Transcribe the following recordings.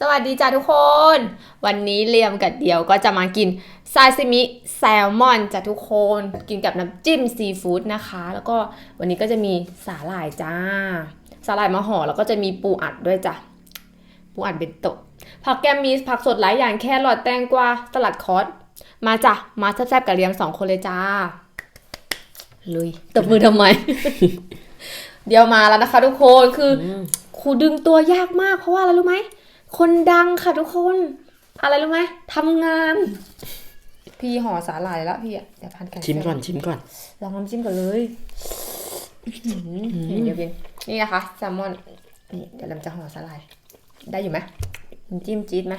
สวัสดีจ้าทุกคน วันนี้เลียมกับเดียวก็จะมากินซาซิมิแซลมอนจ้ะทุกคนกินกับน้ำจิ้มซีฟู้ดนะคะ แล้วก็วันนี้ก็จะมีสาหร่ายจ้า สาหร่ายมาห่อแล้วก็จะมีปูอัดด้วยจ้ะปูอัดเบนโตะผักแกมมีผักสดหลายอย่างแครอทแตงกวาสลัดคอสมาจ้ะมาแซ่บๆกับเลียงสองคนเลยจ้าลุยตบมือทำไม เดี๋ยวมาแล้วนะคะ ทุกคนคืออครูดึงตัวยากมากเพราะว่าอะไรรู้ไหม คนดังค่ะทุกคน อะไรรู้ไหมทำงาน พี่ห่อสาหร่ายแล้วพี่อะเดี๋ยวพันกันชิมก่อนชิมก่อนลองน้ำจิ้มก่อนเลยอื้อหือเดี๋ยวกินนี่นะคะแซลมอนนี่เดี๋ยวเราจะห่อสาหร่ายได้อยู่ไหมน้ำจิ้มจี๊ดไหม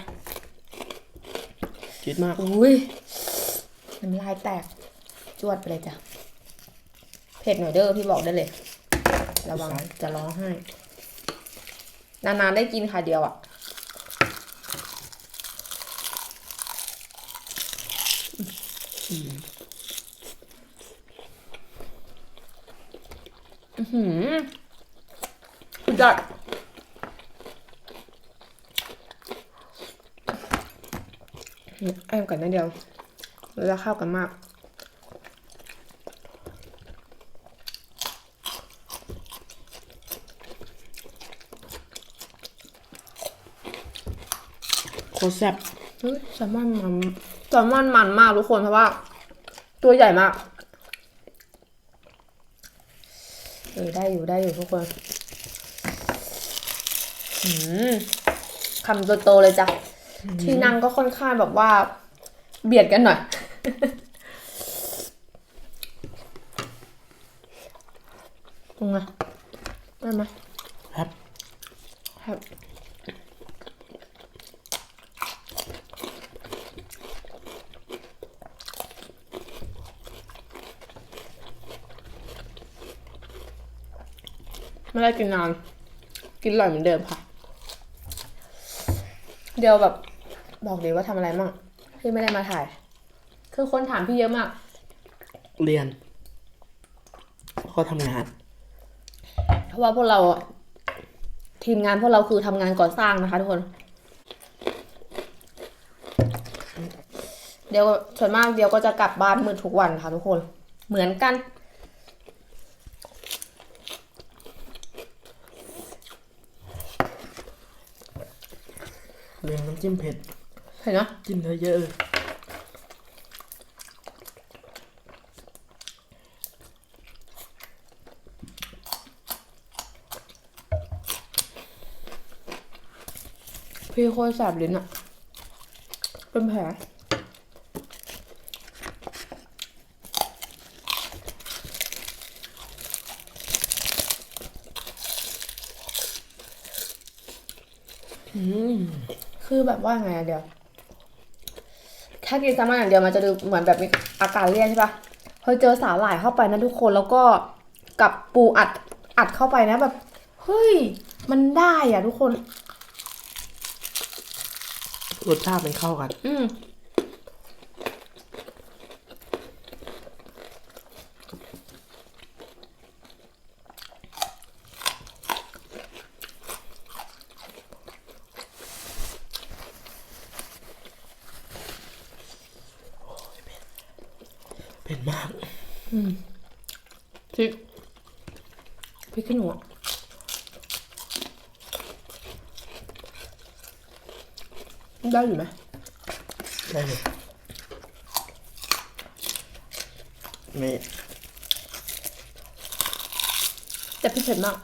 ชิดมากอุ้ยน้ำลายแตกจวดไปเลยจ้ะเผ็ดหน่อยเด้อพี่บอกได้เลย ระวังจะร้องไห้นานๆได้กินค่ะเดียวอะ อือหือสุดยอดแอมกันนิดเดียวแล้วจะเข้ากันมากโคตรแซ่บเฮ้ยแซลมอนมัน แซลมอนมันมากทุกคนเพราะว่า ตัวใหญ่มากเออได้อยู่ได้อยู่ทุกคนอืมคำโตๆเลยจ้ะ ที่นั่งก็ค่อนข้างแบบว่า เบียดกันหน่อยตรงไงได้ไหมครับครับ ไม่ได้กินนาน กินอร่อยเหมือนเดิมค่ะ เดี๋ยวแบบบอกดีว่าทำอะไรมั่งที่ไม่ได้มาถ่าย คือคนถามพี่เยอะมาก เรียนก็ทำงาน เพราะว่าพวกเราอะทีมงานพวกเราคือทำงานก่อสร้างนะคะทุกคน เดี๋ยวส่วนมากเดี๋ยวก็จะกลับบ้านมืดทุกวันค่ะทุกคน เหมือนกัน เรียนน้ำจิ้มเผ็ดเห็นไหมจิ้มเยอะๆเลยพี่โคตรแสบลิ้นอะเป็นแผลอืม คือแบบว่าไงอะเดี๋ยว ถ้ากินแซลมอนอย่างเดียวมันจะดูเหมือนแบบมีอาการเลี่ยนใช่ปะพอเจอสาหร่ายเข้าไปนะทุกคนแล้วก็กับปูอัดอัดเข้าไปนะแบบ เฮ้ย มันได้อะทุกคน รสชาติมันเข้ากัน อืม เผ็ดมากพริกพริกขี้หนูอะได้อยู่ไหมได้เลยไม่แต่พริกเผ็ดมาก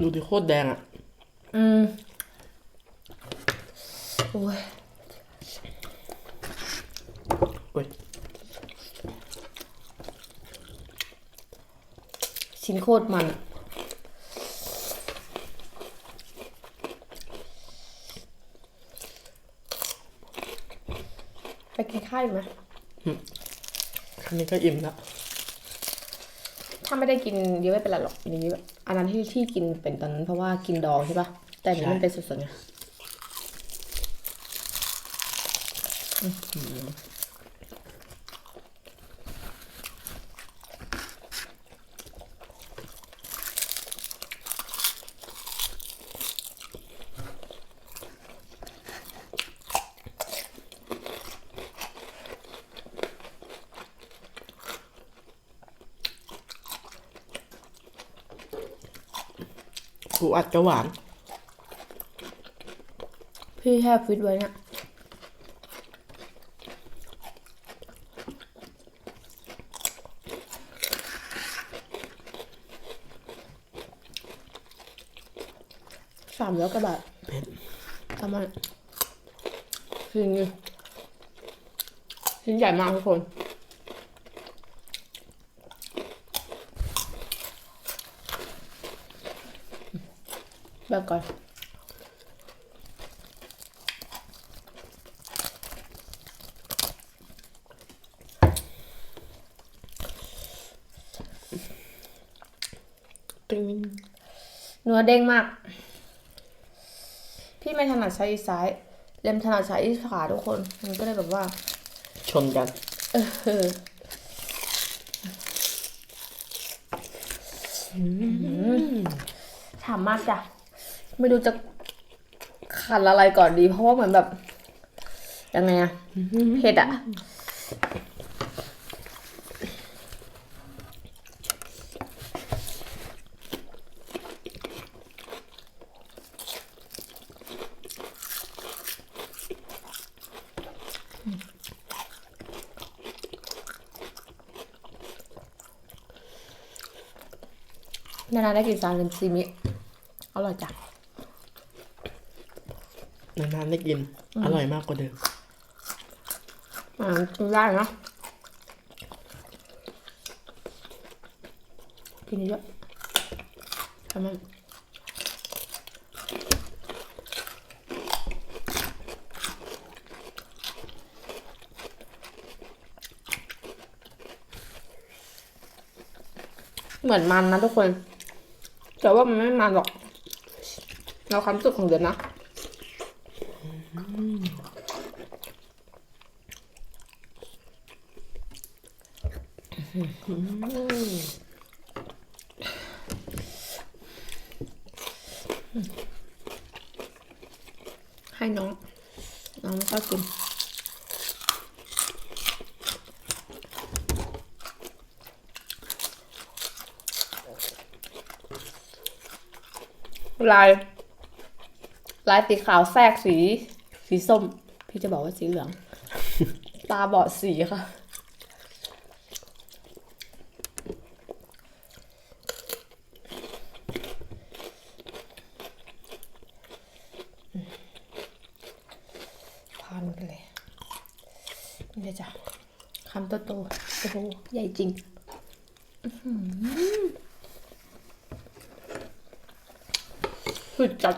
ดูดิโคตรแดงอะ อืม โอ้ย โอ้ย ชิ้ นโคตรมันอะไปกินข้าวอีกไหมคันนี้ก็อิ่มแล้วถ้าไม่ได้กินเยอะไม่เป็นไรหรอกอย่างนี้แบบอันนั้นที่ที่กินเป็นตอนนั้นเพราะว่ากินดองใช่ปะแต่อันนี้มันเป็นสดๆไง กูอัดจะหวาน พี่แค่ฟิตไว้เนี่ยสามร้อยกว่าบาทเผ็ดทำไมชิ้นนี้ชิ้นใหญ่มากทุกคน แบบก่อนติ้งเนื้อเด้งมาก พี่ไม่ถนัดใช้อีซ้าย เล่มถนัดใช้อีขวาทุกคน มันก็เลยแบบว่า ชนกัน เออถามมากจ้ะ ไม่รู้จะขันอะไรก่อนดี เพราะว่าเหมือนแบบยังไงอะเผ็ดอะนานๆได้กินซาเลนซีมิ อร่อยจัง นานๆได้กิน อร่อยมากกว่าเดิมอ่ากินได้นะกินเยอะทำไมเหมือนมันนะทุกคน แต่ว่ามันไม่มันหรอก เราความรู้สึกของเดือนนะ ให้น้อง น้องไม่ชอบกินลายลายสีขาวแทรกสี สีส้ม พี่จะบอกว่าสีเหลือง ตาบอดสีค่ะพานไปเลย นี่จ้ะคำโตโตๆโอ้โหใหญ่จริงอื้อหือสุดจัด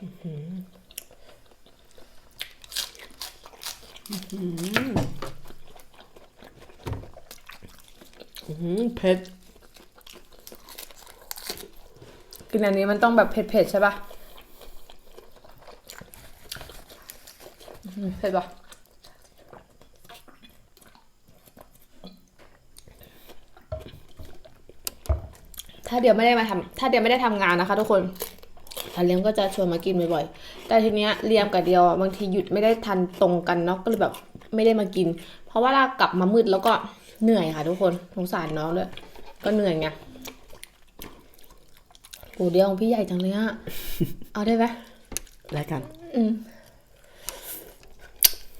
อื้อหือ เผ็ด กินอันนี้มันต้องแบบเผ็ดๆใช่ปะเผ็ดปะถ้าเดี๋ยวไม่ได้มาทำถ้าเดี๋ยวไม่ได้ทำงานนะคะทุกคน ถ้าเลี้ยงก็จะชวนมากินบ่อยๆ แต่ทีเนี้ยเลี้ยงกับเดียวอะบางทีหยุดไม่ได้ทันตรงกันเนาะ ก็เลยแบบไม่ได้มากิน เพราะว่าเรากลับมามืดแล้วก็เหนื่อยค่ะทุกคนสงสารน้องด้วย ก็เหนื่อยไงโอ้เดียวของพี่ใหญ่จังเลยอะเอาได้ไหมแล้วกันอืม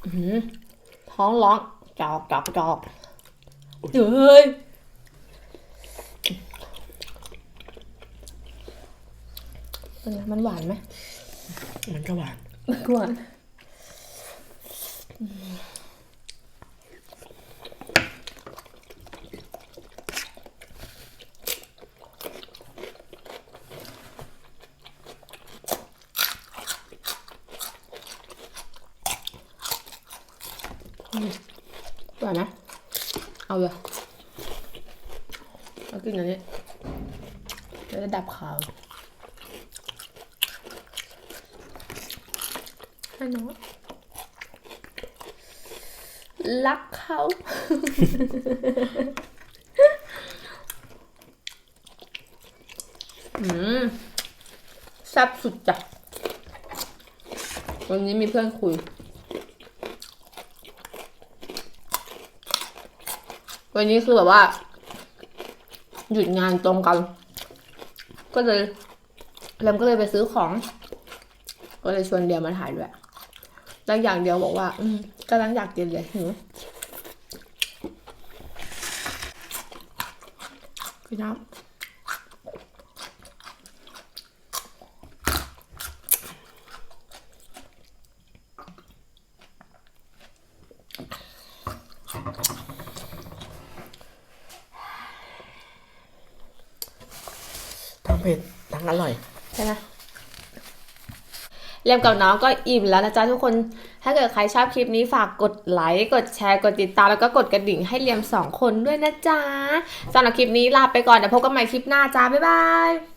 อื้อหือท้องร้องจอกจอกจอกเฮ้ย เป็นไงมันหวานไหมมันก็หวาน มันหวานหวานไหมเอาเลยเอากินอันนี้จะได้ดับขาว ให้น้องรักเขา อืมแซ่บสุดจ้ะ วันนี้มีเพื่อนคุย วันนี้คือแบบว่า หยุดงานตรงกัน ก็เลยเรียมก็เลยไปซื้อของ ก็เลยชวนเดียวมาถ่ายด้วย แล้วอย่างเดียวบอกว่า อืมกำลังอยากกินเลยหิวพี่น้ำทั้งเผ็ดทั้งอร่อย ใช่ไหม เรียมกับน้องก็อิ่มแล้วนะจ๊ะทุกคน ถ้าเกิดใครชอบคลิปนี้ฝากกดไลค์ กดแชร์ กดติดตาม แล้วก็กดกระดิ่งให้เรียมสองคนด้วยนะจ๊ะสำหรับคลิปนี้ลาไปก่อนเดี๋ยวพบกันใหม่คลิปหน้าจ้าบ๊ายบาย